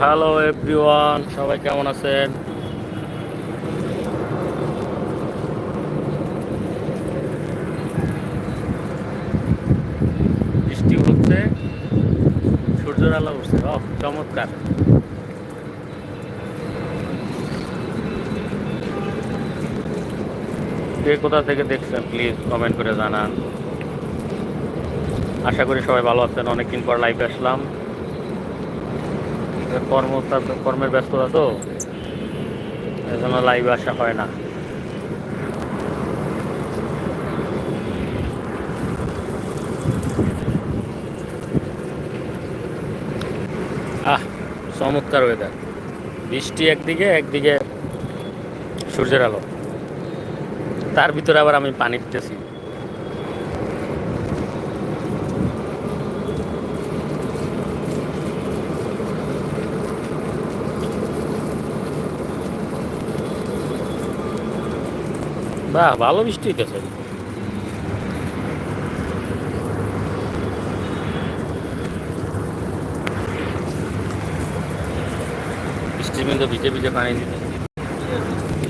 Hello everyone সবাই কেমন আছেন? বৃষ্টি হচ্ছে। সূর্যের আলো উঠছে। ও চমৎকার। কে কোথা থেকে দেখছেন প্লিজ কমেন্ট করে জানান। আশা করি সবাই ভালো আছেন। অনেকদিন পর লাইভে আসলাম। কর্ম কর্মের ব্যস্ততা তো, এই জন্য লাইভে আসা হয় না। আহ, চমৎকার ওয়েদার বৃষ্টি একদিকে একদিকে সূর্যের আলো। তার ভিতরে আবার আমি পানি দিতেছি। বাহ ভালো বৃষ্টি হইতেছে বৃষ্টির মধ্যে ভিজে ভিজে পানি দিতে।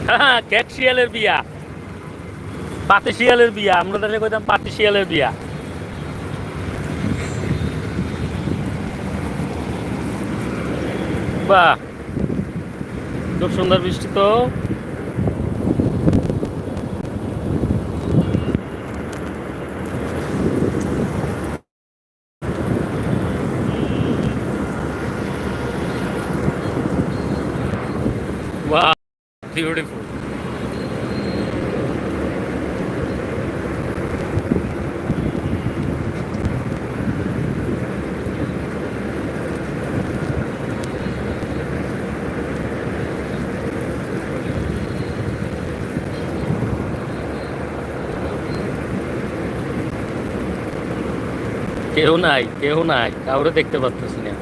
হ্যাঁ ক্যাট শিয়ালের বিয়া। পাতি শিয়ালের বিয়া আমরা তাহলে কইতাম পাতি শিয়ালের বিয়া। বাহ খুব সুন্দর বৃষ্টি তো। Beautiful. কেউ নাই কেউ নাই কাউরে দেখতে পাচ্ছি না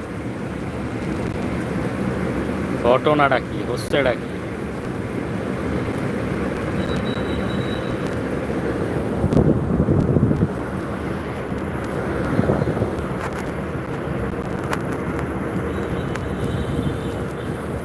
ঘটনাটা কি হচ্ছেটা কি